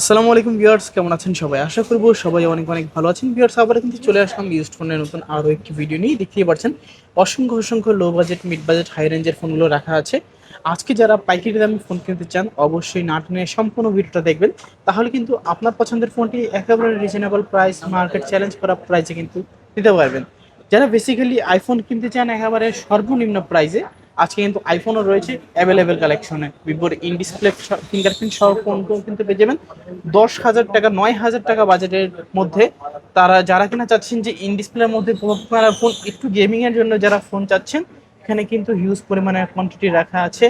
আসসালামু আলাইকুম ভিউয়ার্স, কেমন আছেন সবাই? আশা করব সবাই অনেক অনেক ভালো আছেন। ভিউয়ার্স, আবার কিন্তু চলে আসলাম ইউজড ফোনের নতুন আরও একটি ভিডিও নিয়ে। দেখতেই পাচ্ছেন, অসংখ্য অসংখ্য low budget mid budget high রেঞ্জের ফোনগুলো রাখা আছে। আজকে যারা পাইকারি দামে ফোন কিনতে চান, অবশ্যই না টেনে সম্পূর্ণ ভিডিওটা দেখবেন। তাহলে কিন্তু আপনার পছন্দের ফোনটি একেবারে রিজনেবল প্রাইস মার্কেট চ্যালেঞ্জ করা প্রাইসে কিন্তু দিতে পারবেন। যারা বেসিক্যালি আইফোন কিনতে চান, একেবারে সর্বনিম্ন প্রাইসে আজকে কিন্তু আইফোনও রয়েছে অ্যাভেলেবেল কালেকশনে ভিভোর ইন ডিসপ্লে ফিঙ্গারপ্রিন্ট সহ ফোনগুলো কিন্তু পেয়ে যাবেন। দশ হাজার টাকা, নয় হাজার টাকা বাজেটের মধ্যে তারা যারা কিনা চাচ্ছেন যে ইন ডিসপ্লের মধ্যে আপনারা ফোন একটু গেমিংয়ের জন্য যারা ফোন চাচ্ছেন, এখানে কিন্তু হিউজ পরিমাণে কোয়ান্টিটি রাখা আছে।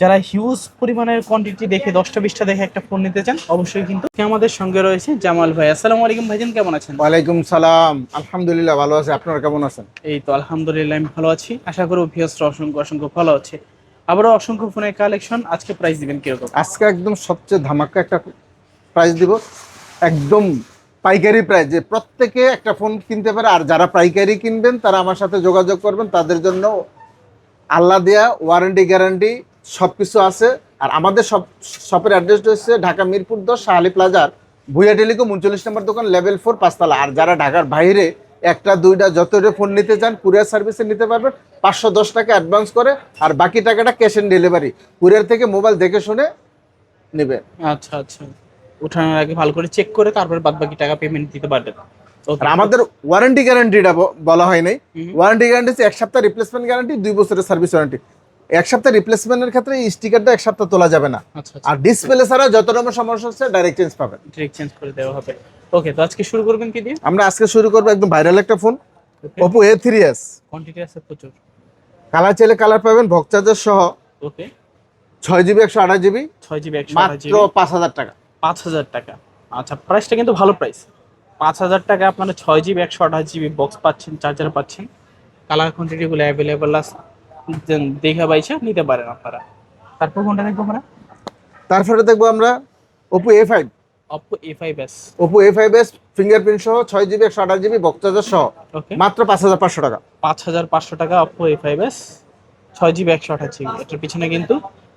যারা হিউজ পরিমাণের কোয়ান্টিটি দেখে দশটা বিশটা দেখে একটা ফোন নিতে চান অবশ্যই কিন্তু আমাদের সঙ্গে রয়েছে? জামাল ভাই। আসসালামু আলাইকুম ভাইজান কেমন আছেন? ওয়ালাইকুম সালাম। আলহামদুলিল্লাহ ভালো আছে। আপনারা কেমন আছেন? এই তো আলহামদুলিল্লাহ আমি ভালো আছি। আশা করব ভিউসরা অসংখ্য অসংখ্য ভালো আছে। আবারও অসংখ্য ফোনের কালেকশন আজকে প্রাইস দিবেন কীরকম? আজকে একদম সবচেয়ে ধামাকা একটা প্রাইস দিব। একদম পাইকারি প্রাইস যে প্রত্যেকে একটা ফোন কিনতে পারে। আর যারা পাইকারি কিনবেন তারা আমার সাথে যোগাযোগ করবেন। তাদের জন্য আল্লাহ দেয়া ওয়ারেন্টি গ্যারান্টি সব কিছু আছে। আর আমাদের সব শপের অ্যাড্রেস হচ্ছে ঢাকা মিরপুর দশ শাহালি প্লাজার ভুয়া টেলিকম উনচল্লিশ নম্বর দোকান লেভেল ফোর পাঁচতলা। আর যারা ঢাকার বাইরে একটা দুইটা যতটা ফোন নিতে চান কুরিয়ার সার্ভিসে নিতে পারবেন। পাঁচশো দশ টাকা অ্যাডভান্স করে আর বাকি টাকাটা ক্যাশ অন ডেলিভারি কুরিয়ার থেকে মোবাইল দেখে শুনে নেবে। আচ্ছা আচ্ছা। ওঠানোর আগে ভালো করে চেক করে তারপর বাদ বাকি টাকা পেমেন্ট দিতে পারবেন। আর আমাদের ওয়ারেন্টি গ্যারান্টিটা বলা হয় নাই। ওয়ারেন্টি গ্যারান্টি এক সপ্তাহ রিপ্লেসমেন্ট গ্যারান্টি দুই বছরের সার্ভিস ওয়ারেন্টি এক সপ্তাহ রিপ্লেসমেন্টের ক্ষেত্রে এই স্টিকারটা এক সপ্তাহ তোলা যাবে না। আচ্ছা আর ডিসপ্লে ছাড়া যত রকম সমস্যা হচ্ছে ডাইরেক্ট চেঞ্জ পাবেন। ডিরেক্ট চেঞ্জ করে দেওয়া হবে। ওকে তো আজকে শুরু করবেন কি দিয়ে? আমরা আজকে শুরু করব একদম ভাইরাল একটা ফোন থ্রি এস কোয়ান্টিটি আছে প্রচুর। কালার চাইলে কালার পাবেন ভক চার্জার সহ। ওকে ছয় জিবি একশো আঠাশ জিবি ছয় জিবি একশো মাত্র পাঁচ হাজার টাকা। পাঁচ হাজার টাকা। আচ্ছা প্রাইসটা কিন্তু ভালো প্রাইস পাঁচ হাজার টাকা আপনারা ছয় জিবি একশো আঠাশ জিবি বক্স পাচ্ছেন চার্জার পাচ্ছেন। কালার কোয়ান্টিটিগুলো অ্যাভেলেবেল আছে। দেখে পাইছে নিতে পারেন আপনারা। তারপর কোনটা দেখব আমরা? তারপরে দেখব আমরা Oppo A five Oppo A five S Oppo A five S fingerprint সহ ছয় জিবি একশো আঠাশ জিবি বক সহ। ওকে মাত্র পাঁচ হাজার পাঁচশো টাকা। পাঁচ হাজার পাঁচশো টাকা অপো এ ফাইভ এস ছয় জিবি একশো আঠাশ জিবি এটার পিছনে কিন্তু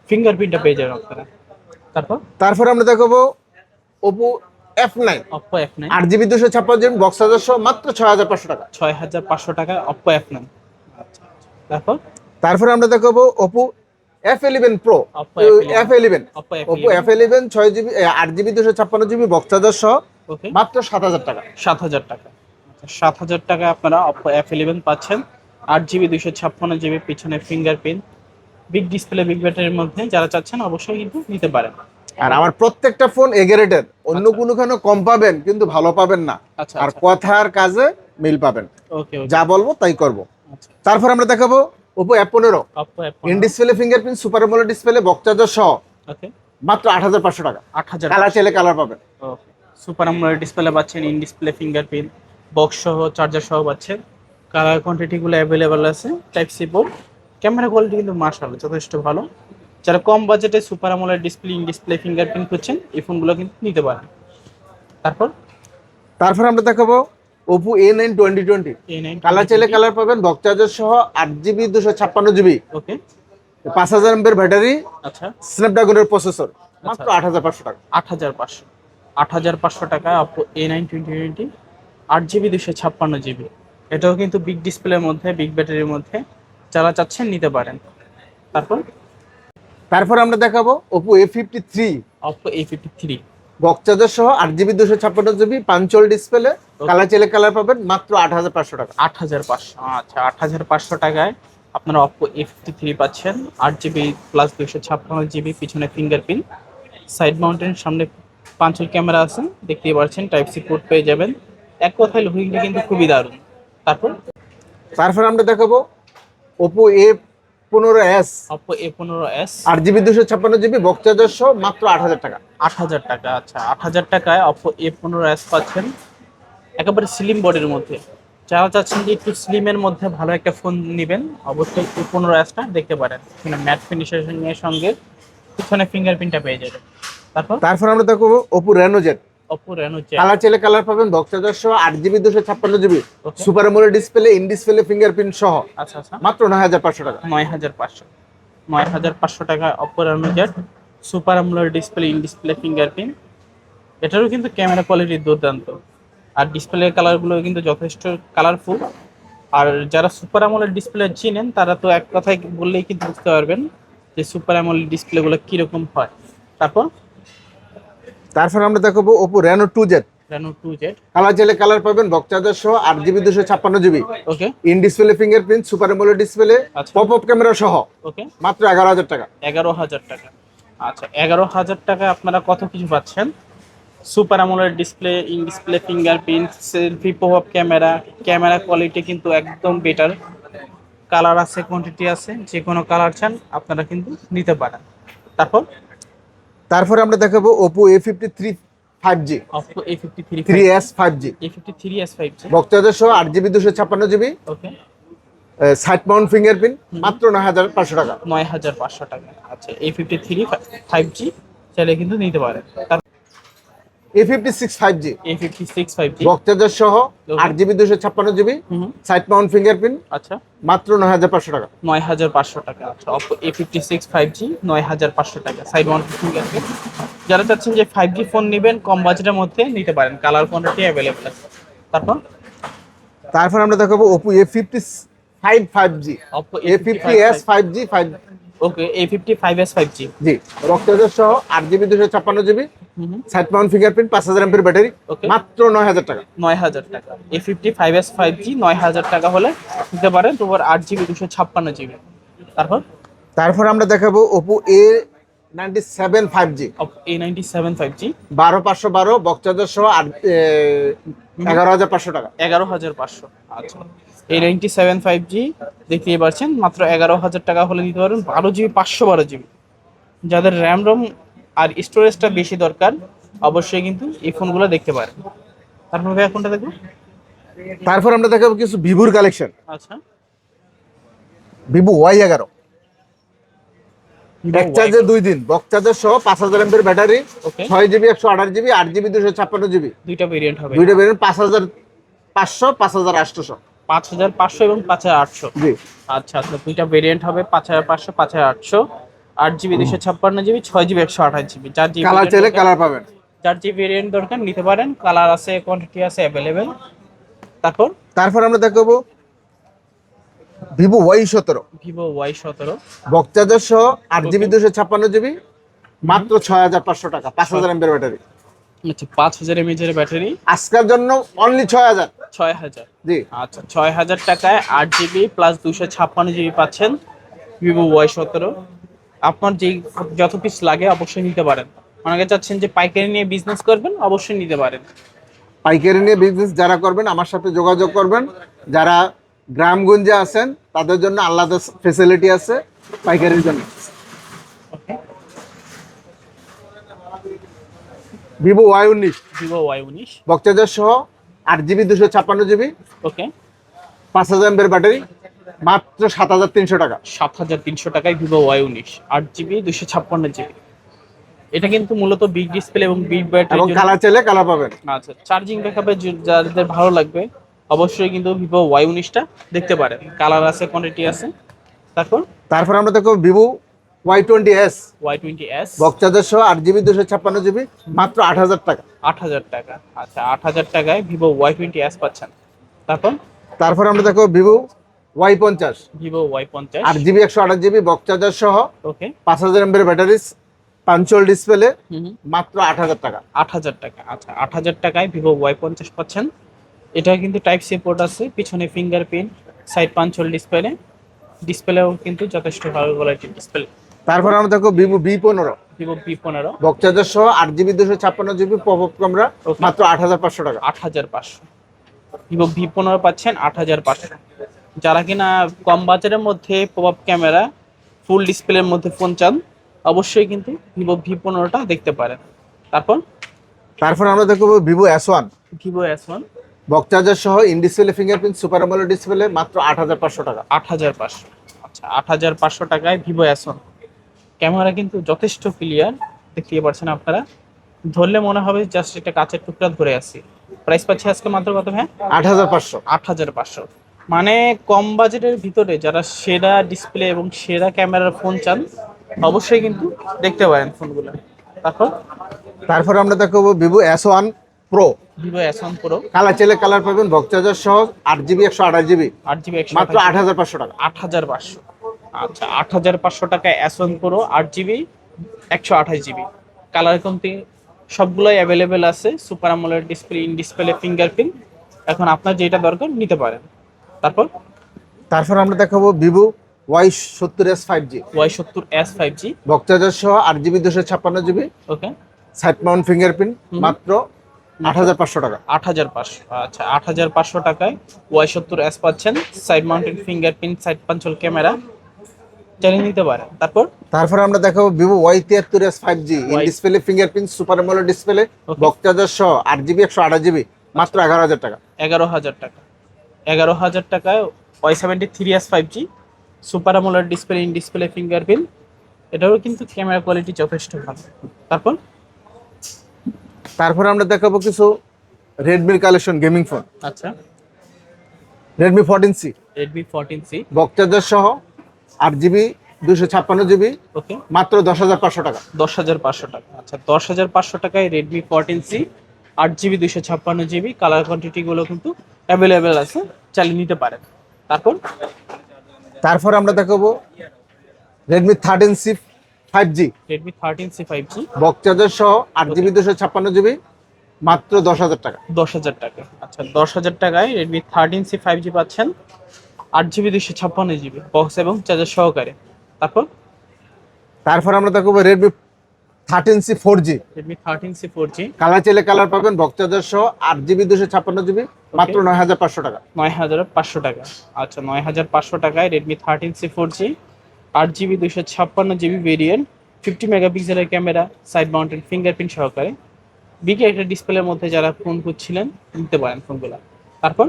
ফিঙ্গারপ্রিন্টটা পেয়ে যাবেন আপনারা। তারপর? তারপরে আমরা দেখাবো Oppo F nine Oppo F nine আট জিবি দুশো ছাপ্পান্ন জিবি বক্স সহ মাত্র ছয় হাজার পাঁচশো টাকা। ছয় হাজার পাঁচশো টাকা অপো এফ নাইন আচ্ছা। তারপর? তারপরে আমরা দেখাবো Oppo F eleven pro Oppo F11 F eleven Oppo F eleven ছয় জিবি আট জিবি দুশো ছাপ্পান্ন জিবি বক্স চার্জার সহ মাত্র সাত হাজার টাকা। সাত হাজার টাকা। আচ্ছা, সাত হাজার টাকা আপনারা অপো এফ ইলেভেন পাচ্ছেন। আট জিবি দুইশো ছাপ্পান্ন জিবি পিছনে ফিঙ্গারপ্রিন্ট বিগ ডিসপ্লে বিগ ব্যাটারির মধ্যে যারা চাচ্ছেন অবশ্যই কিন্তু নিতে পারেন। আর আমার প্রত্যেকটা ফোন এগারেটেড অন্য কোনোখানে কম পাবেন কিন্তু ভালো পাবেন না। আচ্ছা আর কথার কাজে মিল পাবেন। যা বলব তাই করব। আচ্ছা। তারপর আমরা দেখাবো ওপো এফ পনেরো। In display fingerprint super AMOLED display box charger সহ। মাত্র আট হাজার পাঁচশো টাকা। আট হাজার কালার চাইলে কালার পাবেন। সুপার আমোলেড ডিসপ্লে পাচ্ছেন ইন ডিসপ্লে ফিঙ্গারপ্রিন্ট বক্স সহ চার্জার সহ পাচ্ছেন। কালার কোয়ান্টিটিগুলো অ্যাভেলেবেল আছে type C port camera quality কিন্তু মার্শাল যথেষ্ট ভালো। যারা কম বাজেটে super AMOLED display in display fingerprint খুঁজছেন এই ফোনগুলো কিন্তু নিতে পারেন। তারপর? তারপর আমরা দেখাবো Oppo A nine twenty twenty colour চাইলে কালার পাবেন বক্স চার্জার সহ আট জিবি দুশো ছাপ্পান্ন জিবি ওকে পাঁচ হাজার এমবের ব্যাটারি আচ্ছা। স্ন্যাপড্রাগনের প্রসেসর মাত্র আট হাজার পাঁচশো টাকা। আট হাজার পাঁচশো। আট হাজার পাঁচশো টাকা Oppo A nine twenty twenty আট জিবি দুশো ছাপ্পান্ন জিবি এটাও কিন্তু বিগ ডিসপ্লের মধ্যে বিগ ব্যাটারির মধ্যে যারা চাচ্ছেন নিতে পারেন। তারপর? তারপর আমরা দেখাবো Oppo A fifty three Oppo A fifty three box charger সহ আট জিবি দুশো ছাপ্পান্ন GB punch hole display colour চেলে কালার পাবেন মাত্র আট হাজার পাঁচশো টাকা। আট হাজার পাঁচশো আচ্ছা আট হাজার পাঁচশো টাকায় আপনারা অপো এ ফিফটি থ্রি পাচ্ছেন আট জিবি প্লাস দুশো ছাপ্পান্ন জিবি পিছনে ফিঙ্গারপ্রিন্ট সাইড মাউন্টেন সামনে পাঁচল ক্যামেরা আছে দেখতেই পাচ্ছেন টাইপ সি পোর্ট পেয়ে যাবেন। এক কথায় লুকিংটা কিন্তু খুবই দারুণ। তারপর? তারপর আমরা দেখাবো ওপো এ পনেরো এস অপো এ পনেরো এস আট জিবি দুশো ছাপ্পান্ন জিবি বক্স মাত্র আট হাজার টাকা। আট হাজার টাকা আচ্ছা আট হাজার টাকায় অপো এ পনেরো এস পাচ্ছেন। একেবারে স্লিম বডির মধ্যে। যারা চাচ্ছেন যে একটু স্লিমের মধ্যে ভালো একটা ফোন নেবেন অবশ্যই এ পনেরো এসটা দেখতে পারেন। এখানে ম্যাট ফিনিশিংয়ের সঙ্গে পিছনে ফিঙ্গারপ্রিন্টটা পেয়ে যাবেন। তারপর? তারপর আমরা দেখাবো ওপো রেনো রেনো কালার চাইলে কালার পাবেন বক্স চার্জার সহ জিবি দুশো ছাপ্পান্ন GB super display in display fingerprint সহ। আচ্ছা আচ্ছা। মাত্র নয় হাজার পাঁচশো টাকা। নয় হাজার পাঁচশো। নয় হাজার পাঁচশো টাকা super display in display fingerprint এটারও কিন্তু ক্যামেরা কোয়ালিটি দুর্দান্ত। আর ডিসপ্লে কালারগুলো কিন্তু যথেষ্ট কালারফুল আর যারা সুপার আমলের ডিসপ্লে চিনেন তারা তো এক কথায় বললেই কিন্তু বুঝতে পারবেন যে সুপার আমলের ডিসপ্লেগুলো কীরকম হয়। তারপর তারপর আমরা দেখাবো Oppo Reno two Z colour চাইলে কালার পাবেন বক্সাদের সহ আট জিবি দুশো ছাপ্পান্ন GB okay in display fingerprint super AMOLED display. Pop up camera সহ। ওকে মাত্র এগারো হাজার টাকা। এগারো হাজার টাকা। আচ্ছা এগারো হাজার টাকায় আপনারা কত কিছু পাচ্ছেন? সুপার আমলের display in display fingerprint selfie প্রভাব ক্যামেরা ক্যামেরা কোয়ালিটি কিন্তু একদম বেটার কালার আছে কোয়ান্টিটি আছে যে কোনো কালার চান আপনারা কিন্তু নিতে পারেন। তারপর তারপরে আমরা দেখাবো Oppo A fifty three five G Oppo A fifty three three S five G A fifty three S five G সহ আট জিবি দুশো ছাপ্পান্ন GB. Okay side mount fingerprint মাত্র নয় হাজার পাঁচশো টাকা। নয় হাজার পাঁচশো টাকা। আচ্ছা A fifty three five G চাইলে কিন্তু নিতে পারেন। A fifty six five G G সহ. আট জিবি দুশো ছাপ্পান্ন জিবি সাইড মাউন্ট ফিঙ্গারপ্রিন্ট আচ্ছা। মাত্র নয় হাজার পাঁচশো টাকা। নয় হাজার পাঁচশো টাকা। আচ্ছা Oppo A fifty six five G নয় হাজার পাঁচশো টাকা সাইড মাউন্ট ফিঙ্গারপ্রিন্ট যারা চাচ্ছেন যে ফাইভ জি ফোন নেবেন কম বাজেটের মধ্যে নিতে পারেন। কালার কোয়ান্টিটি অ্যাভেলেবল আছে। তারপর? তারপর আমরা দেখাবো Oppo A fifty five five G Oppo A fifty S five G five okay A fifty five S five G G বক্সাদের সহ আট জিবি দুশো ছাপ্পান্ন জিবি সাইড মাউন্ট ফিঙ্গারপ্রিন্ট পাঁচ হাজার এমপির ব্যাটারি Okay. মাত্র নয় হাজার টাকা। নয় হাজার টাকা। A fifty five S five G নয় হাজার টাকা হলে নিতে পারেন তোমার আট জিবি দুশো ছাপ্পান্ন জিবি তারপর? তারপর আমরা দেখাবো A ninety seven five G বারো পাঁচশো বারো বক্সাদের সহ আট এ, এগারো হাজার পাঁচশো টাকা। এগারো হাজার পাঁচশো। আচ্ছা। এই নাইনটি সেভেন ফাইভ জি দেখতেই পাচ্ছেন মাত্র এগারো হাজার টাকা হলে দিতে পারবেন বারো জিবি পাঁচশো বারো জিবি। যাদের র্যাম রম আর স্টোরেজটা বেশি দরকার অবশ্যই কিন্তু এই ফোনগুলো দেখতে পারেন। তারপর ভাই কোনটা দেখব? তারপর আমরা দেখাবো কিছু ভিভোর কালেকশন। আচ্ছা। ভিভো ওয়াই এগারো। এক চার্জে দুই দিন বক্স চার্জার সহ পাঁচ হাজার এমপির ব্যাটারি ছয় জিবি একশো আঠাশ জিবি আট জিবি দুশো ছাপ্পান্ন জিবি। দুইটা ভেরিয়েন্ট হবে। দুইটা পাঁচ হাজার পাঁচশো পাঁচ হাজার আটশোশো পাঁচ হাজার পাঁচশো এবং পাঁচ হাজার আটশো। জি। আচ্ছা আচ্ছা দুইটা ভেরিয়েন্ট হবে পাঁচ হাজার পাঁচশো পাঁচ হাজার আটশো। আট জিবি দুশো ছাপ্পান্ন জিবি ছয় জিবি একশো আঠাশ জিবি চার জিবি কালার চাইলে কালার পাবেন। যার যে ভেরিয়েন্ট দরকার নিতে পারেন। কালার আছে কোয়ান্টিটি আছে অ্যাভেলেবেল তারপর? তারপর আমরা দেখাবো ভিভো ওয়াই সতেরো। ভিভো ওয়াই সতেরো। চার্জার সহ আট জিবি দুশো ছাপ্পান্ন জিবি মাত্র ছয় হাজার পাঁচশো টাকা পাঁচ হাজার এমপির ব্যাটারি আচ্ছা পাঁচ হাজার এমএজের ব্যাটারি আজকের জন্য অনলি ছয় হাজার। ছয় হাজার। জি। আচ্ছা ছয় হাজার টাকায় আট জিবি প্লাস দুশো ছাপ্পান্ন জিবি পাচ্ছেন ভিভো ওয়াই সতেরো। আপনার যেই যত পিস লাগে অবশ্যই নিতে পারেন। অনেকে চাচ্ছেন যে পাইকারি নিয়ে বিজনেস করবেন অবশ্যই নিতে পারেন। পাইকারি নিয়ে বিজনেস যারা করবেন আমার সাথে যোগাযোগ করবেন। যারা গ্রামগঞ্জে আছেন তাদের জন্য আলাদা ফেসিলিটি আছে পাইকারির জন্য। ওকে ভিভো ওয়াই উনিশ। ভিভো ওয়াই উনিশ। বক্সাজার সহ আট জিবি দুশো ছাপ্পান্ন জিবি। ওকে। পাঁচ হাজার এমপের ব্যাটারি মাত্র সাত হাজার তিনশো টাকা। সাত হাজার তিনশো টাকায় ভিভো ওয়াই উনিশ আট জিবি দুশো ছাপ্পান্ন জিবি। এটা কিন্তু মূলত বিগ ডিসপ্লে এবং বিগ ব্যাটারি এবং কালার চাইলে কালার পাবেন। আচ্ছা চার্জিং ব্যাকআপে যাদের ভালো লাগবে অবশ্যই কিন্তু ভিভো ওয়াই উনিশটা দেখতে পারেন। কালার আছে কোয়ান্টিটি আছে। তারপর? তারপর আমরা দেখো Vivo Y twenty S Y twenty S box charger সহ আট জিবি দুশো ছাপ্পান্ন জিবি মাত্র আট হাজার টাকা। আট হাজার টাকা। আচ্ছা আট হাজার টাকায় ভিভো ওয়াই টোয়েন্টি এস পাচ্ছেন। তারপর? তারপর আমরা দেখো ভিভো ওয়াই পঞ্চাশ। ভিভো ওয়াই পঞ্চাশ। আট জিবি একশো আঠাশ জিবি বক্সাজার সহ ওকে পাঁচ হাজার এমপের ব্যাটারি পাঞ্চল ডিসপ্লে মাত্র আট হাজার টাকা। আট হাজার টাকা আচ্ছা আট হাজার টাকায় ভিভো ওয়াই পঞ্চাশ পাচ্ছেন। এটা কিন্তু টাইপ সি পোর্ট আছে পিছনে fingerprint side punch hole display ডিসপ্লেও কিন্তু যথেষ্ট ভালো কোয়ালিটির ডিসপ্লে তারপর আমরা দেখো ভিভো বি পনেরো। ভিভো বি পনেরো। বক্সাজার সহ আট জিবি দুশো ছাপ্পান্ন জিবি পপ আপ ক্যামেরা মাত্র আট হাজার পাঁচশো টাকা। আট হাজার পাঁচশো। ভিভো ভি পনেরো পাচ্ছেন আট হাজার পাঁচশো। যারা কিনা কম বাজারের মধ্যে প্রভাব ক্যামেরা ফুল ডিসপ্লের মধ্যে ফোন চান অবশ্যই কিন্তু ভিভো ভি পনেরোটা দেখতে পারেন। তারপর? তারপর আমরা দেখো Vivo S one Vivo S one box charger সহ in display fingerprint super AMOLED display মাত্র আট হাজার পাঁচশো টাকা। আট হাজার পাঁচশো। আচ্ছা আট হাজার পাঁচশো টাকায় ভিভো এস ওয়ান ক্যামেরা কিন্তু যথেষ্ট ক্লিয়ার দেখতে পারছেন আপনারা। ধরলে মনে হবে জাস্ট একটা কাঁচের টুকরা ধরে আছি। প্রাইস পাচ্ছি আজকে মাত্র কত হ্যাঁ আট হাজার পাঁচশো। আট হাজার পাঁচশো। মানে কম বাজেটের ভিতরে যারা সেরা ডিসপ্লে এবং সেরা ক্যামেরার ফোন চান অবশ্যই কিন্তু দেখতে পারেন ফোনগুলো তারপর? তারপর আমরা দেখাবো Vivo S one pro Vivo S one pro colour চেলে কালার পাবেন বক্স চার্জার সহ আট জিবি একশো আঠাশ জিবি আট জিবি মাত্র আট হাজার পাঁচশো টাকা। আট হাজার পাঁচশো। আচ্ছা আট হাজার পাঁচশো টাকায় এস ওয়ান প্রো আট জিবি একশো আঠাশ জিবি। কালার কমতি সবগুলোই অ্যাভেলেবেল আছে সুপার আমলের ডিসপ্লে ইন ডিসপ্লে ফিঙ্গারপ্রিন্ট এখন আপনার যেটা দরকার নিতে পারেন। তারপর? তারপর আমরা দেখাবো ভিভো ওয়াই সত্তর এস ফাইভ জি ওয়াই সত্তর S five G box charger সহ আট জিবি দুশো ছাপ্পান্ন GB. Okay side mount fingerprint মাত্র আট হাজার পাঁচশো টাকা। আট হাজার পাঁচশো আচ্ছা আট হাজার পাঁচশো টাকায় ওয়াই সত্তর এস পাচ্ছেন। Side mounted fingerprint side punch hole camera চালিয়ে নিতে পারেন তারপর? তারপর আমরা দেখাবো ভিভো ওয়াই তিয়াত্তর S five G display fingerprint super AMOLED display. Box charger সহ আট জিবি একশো আঠাশ জিবি মাত্র এগারো হাজার টাকা। এগারো হাজার টাকা। এগারো হাজার টাকায় Y seventy three S five G super AMOLED display in display fingerprint এটারও কিন্তু ক্যামেরা কোয়ালিটি যথেষ্ট ভালো। তারপর? তারপর আমরা দেখাবো কিছু রেডমির কালেকশন গেমিং ফোন আচ্ছা। Redmi fourteen C Redmi fourteen C box charger সহ আট জিবি দুশো ছাপ্পান্ন জিবি ওকে। মাত্র দশ হাজার পাঁচশো টাকা। দশ হাজার পাঁচশো টাকা। আচ্ছা দশ হাজার পাঁচশো টাকায় রেডমি ফোরটিন সি আট জিবি দুশো ছাপ্পান্ন জিবি। কালার কোয়ান্টিটিগুলো কিন্তু অ্যাভেলেবেল আছে চালিয়ে নিতে পারেন। তারপর? তারপর আমরা দেখাবো Redmi thirteen C five G Redmi thirteen C five G box charger সহ আট জিবি দুশো ছাপ্পান্ন জিবি মাত্র দশ হাজার টাকা। দশ হাজার টাকা। আচ্ছা দশ হাজার টাকায় Redmi thirteen C five G পাচ্ছেন। আট জিবি দুশো ছাপ্পান্ন জিবি বক্স এবং চার্জার সহকারে। তারপর? তারপর আমরা দেখব Redmi thirteen C four G Redmi thirteen C four G colour চাইলে কালার পাবেন বক্স চার্জার সহ আট জিবি দুশো ছাপ্পান্ন জিবি মাত্র নয় হাজার পাঁচশো টাকা। নয় হাজার পাঁচশো টাকা। আচ্ছা নয় হাজার পাঁচশো টাকায় Redmi thirteen C four G আট জিবি দুশো ছাপ্পান্ন জিবি ভেরিয়েন্ট ফিফটি মেগাপিক্সেলের ক্যামেরা সাইড মাউন্টেড ফিঙ্গারপ্রিন্ট সহকারে। বিকে একটা ডিসপ্লের মধ্যে যারা ফোন খুঁজছিলেন নিতে পারেন ফোনগুলো তারপর?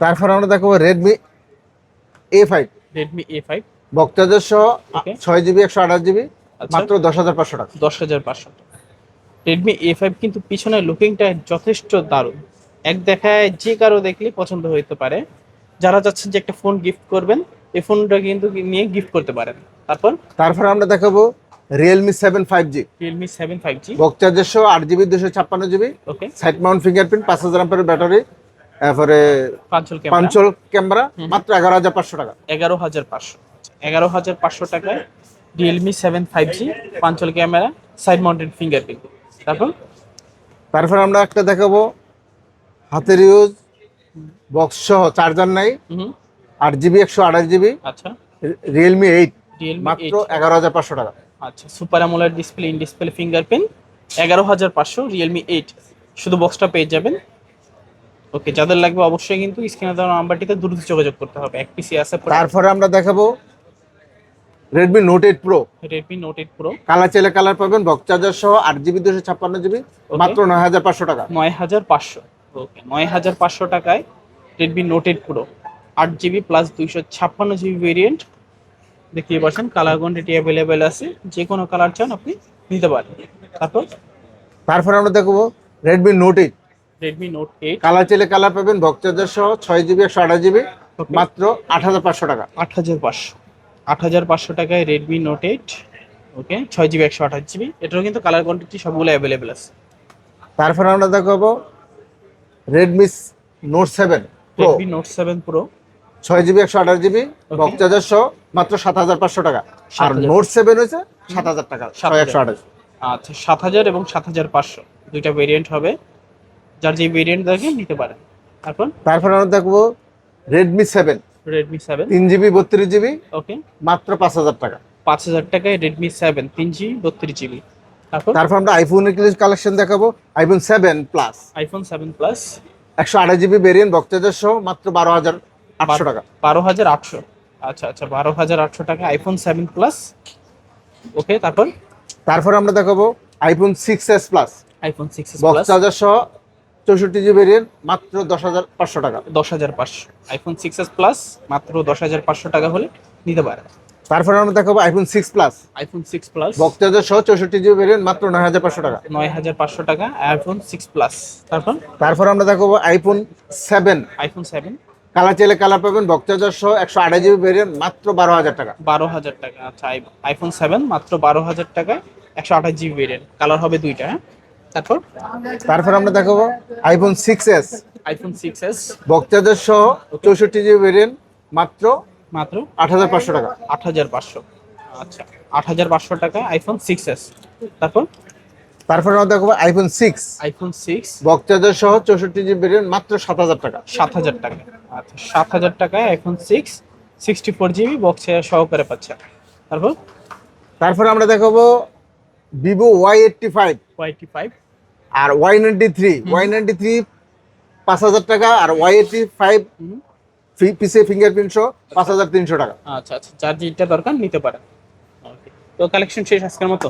তারপর আমরা দেখাবো Redmi A five Redmi A five charger সহ ছয় জিবি একশো আঠাশ জিবি আচ্ছা। মাত্র দশ হাজার পাঁচশো টাকা। দশ হাজার পাঁচশো রেডমি এ ফাইভ কিন্তু পিছনের লুকিংটা যথেষ্ট দারুণ। এক দেখায় যে কারও দেখলে পছন্দ হইতে পারে। যারা চাচ্ছেন যে একটা ফোন গিফট করবেন এই ফোনটা কিন্তু নিয়ে গিফট করতে পারেন। তারপর? তারপর আমরা দেখাবো Realme seven five G Realme seven five G box charger সহ আট জিবি দুশো ছাপ্পান্ন GB okay side mount fingerprint পাঁচ হাজার ব্যাটারি তারপরে পাঁচল ক্যামেরা। পাঞ্চল ক্যামেরা মাত্র এগারো হাজার পাঁচশো টাকা। এগারো হাজার পাঁচশো। এগারো হাজার পাঁচশো টাকায় Realme seven five G punch hole camera side mounted fingerprint তারপর? তারপর আমরা একটা দেখাবো হাতের ইউজ বক্স সহ চার্জার নাই আট জিবি একশো আঠাশ জিবি আচ্ছা। রিয়েলমি এইট মাত্র এগারো হাজার পাঁচশো টাকা। আচ্ছা super AMOLED display in display fingerprint এগারো হাজার পাঁচশো রিয়েলমি এইট শুধু বক্সটা পেয়ে যাবেন। ওকে যাদের লাগবে অবশ্যই কিন্তু স্ক্রিনে দেওয়া নাম্বারটিতে দ্রুত যোগাযোগ করতে হবে। এক পিসি আছে তারপরে আমরা দেখাবো Redmi Note eight pro Redmi Note eight pro colour চাইলে কালার পাবেন বক্স চার্জার সহ আট জিবি দুশো ছাপ্পান্ন জিবি মাত্র নয় হাজার পাঁচশো টাকা। নয় হাজার পাঁচশো। ওকে নয় হাজার পাঁচশো টাকায় রেডমি নোট এইট প্রো আট জিবি প্লাস দুইশো ছাপ্পান্ন জিবি ভেরিয়েন্ট দেখতে পাচ্ছেন কালার কোয়ান্টিটি অ্যাভেলেবেল আছে। যে কোনো কালার চান আপনি নিতে পারেন। তারপর? তারপরে আমরা দেখব Redmi Note eight Redmi Note eight colour চাইলে কালার পাবেন চার্জার সহ ছয় জিবি একশো আঠাশ জিবি মাত্র আট হাজার পাঁচশো টাকা। আট হাজার পাঁচশো। আট হাজার পাঁচশো টাকায় রেডমি নোট এইট ওকে ছয় জিবি একশো আঠাশ জিবি এটারও কিন্তু কালার কোয়ান্টিটি সবগুলো অ্যাভেলেবেল আছে। তারপরে আমরা দেখাবো Redmi Note seven Redmi Note seven pro ছয় জিবি একশো আঠাশ জিবি বক্স চার্জার সহ মাত্র সাত হাজার পাঁচশো টাকা। আর নোট সেভেন হয়েছে সাত হাজার টাকা ছয় 7,000 একশো আঠাশ। আচ্ছা সাত হাজার এবং সাত হাজার পাঁচশো। দুইটা ভেরিয়েন্ট হবে। যার যে ভেরিয়েন্ট দেখে নিতে পারেন। তারপর তারপরে আমরা দেখব রেডমি সেভেন রেডমি সেভেন তিন জিবি বত্রিশ জিবি ওকে মাত্র পাঁচ হাজার টাকা। পাঁচ হাজার টাকায় রেডমি সেভেন তিন জি বত্রিশ জিবি তারপর তারপর আমরা আইফোনের কিছু কালেকশন দেখাবো। IPhone seven plus iPhone seven plus একশো আঠাশ জিবি ভেরিয়েন্ট চার্জার সহ মাত্র বারো হাজার আটশো টাকা। বারো হাজার আটশো। আচ্ছা আচ্ছা বারো হাজার আটশো টাকা আইফোন সেভেন প্লাস ওকে তারপর? তারপর আমরা দেখাবো iPhone six S plus iPhone six box charger সহ চৌষট্টি জিবি ভেরিয়েন্ট মাত্র দশ হাজার পাঁচশো টাকা। দশ হাজার পাঁচশো। আইফোন সিক্স এস প্লাস মাত্র দশ হাজার পাঁচশো টাকা হলে নিতে পারে। তারপর আমরা দেখাবো iPhone six plus iPhone six plus charger সহ চৌষট্টি জিবি ভেরিয়েন্ট মাত্র নয় হাজার পাঁচশো টাকা। নয় হাজার পাঁচশো টাকা আইফোন সিক্স প্লাস তারপর? তারপর আমরা দেখাবো iPhone seven iPhone seven colour চাইলে কালার পাবেন চার্জার সহ একশো আঠাশ জিবি ভেরিয়েন্ট মাত্র বারো হাজার টাকা। বারো হাজার টাকা আচ্ছা আই- আইফোন সেভেন মাত্র বারো হাজার টাকায় একশো আঠাশ জিবি ভেরিয়েন্ট কালার হবে দুইটা হ্যাঁ? তারপর? তারপর আমরা দেখাবো iPhone six S iPhone six S বক্তাদের সহ চৌষট্টি জিবি ভেরিয়েন্ট মাত্র মাত্র? আট হাজার পাঁচশো টাকা। আট হাজার পাঁচশো। আচ্ছা আট হাজার পাঁচশো টাকা আইফোন সিক্স এস তারপর? তারপর আমরা দেখাবো আইফোন সিক্স আইফোন সিক্স বক্তাদের সহ চৌষট্টি জিবি ভেরিয়েন্ট মাত্র সাত হাজার টাকা। সাত হাজার টাকা। আচ্ছা সাত হাজার টাকায় iPhone six sixty four GB বক্সে সহকারে পাচ্ছে। তারপর? তারপর আমরা দেখাবো ভিভো ওয়াই এইটটি ফাইভ ওয়াইটি ফাইভ আর Y ninety three Y ninety three পাঁচ হাজার টাকা আর ওয়াই এইটি ফাইভ পিসে ফিঙ্গারপ্রিন্ট সহ পাঁচ হাজার তিনশো টাকা। আচ্ছা আচ্ছা যার যেটা দরকার নিতে পারেন। তো কালেকশন শেষ আজকের মতো?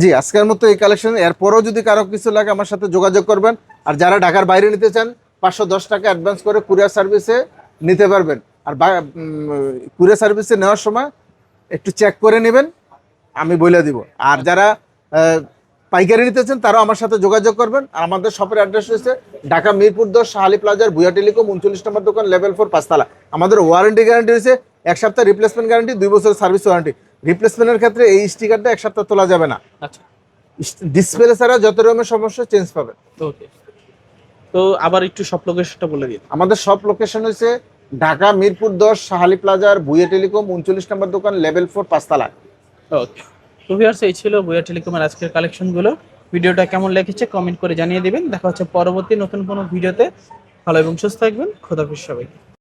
জি আজকের মতো এই কালেকশন এরপরও যদি কারও কিছু লাগে আমার সাথে যোগাযোগ করবেন। আর যারা ঢাকার বাইরে নিতে চান পাঁচশো দশ টাকা অ্যাডভান্স করে কুরিয়ার সার্ভিসে নিতে পারবেন। আর কুরিয়ার সার্ভিসে নেওয়ার সময় একটু চেক করে নেবেন আমি বলে দিব। আর যারা পাইকারি নিতে চান তারাও আমার সাথে যোগাযোগ করবেন। আর আমাদের শপের অ্যাড্রেস রয়েছে ঢাকা মিরপুর দশ শাহালি প্লাজার ভুয়া টেলিকম উনচল্লিশ নম্বর দোকান লেভেল ফোর পাঁচতলা। আমাদের ওয়ারেন্টি গ্যারান্টি রয়েছে এক সপ্তাহ রিপ্লেসমেন্ট গ্যারান্টি দুই বছর সার্ভিস ওয়ারেন্টি রিপ্লেসমেন্টের ক্ষেত্রে এই স্টিকারটা এক সপ্তাহ তোলা যাবে না। আচ্ছা। ডিসপ্লে ছাড়া যত রকমের সমস্যা চেঞ্জ পাবে। ওকে তো আবার একটু সব লোকেশনটা বলে দিন। আমাদের সব লোকেশন হচ্ছে ঢাকা মিরপুর দশ শাহালি প্লাজার বুয়ে টেলিকম উনচল্লিশ নম্বর দোকান লেভেল ফোর পাঁচতলা। ওকে তো ভিউয়ার্স এই ছিল বুয়া টেলিকমের আজকের কালেকশনগুলো ভিডিওটা কেমন লেগেছে কমেন্ট করে জানিয়ে দিবেন। দেখা হচ্ছে পরবর্তী নতুন কোনো ভিডিওতে। ভালো এবং সুস্থ থাকবেন। খোদাফিস সবাই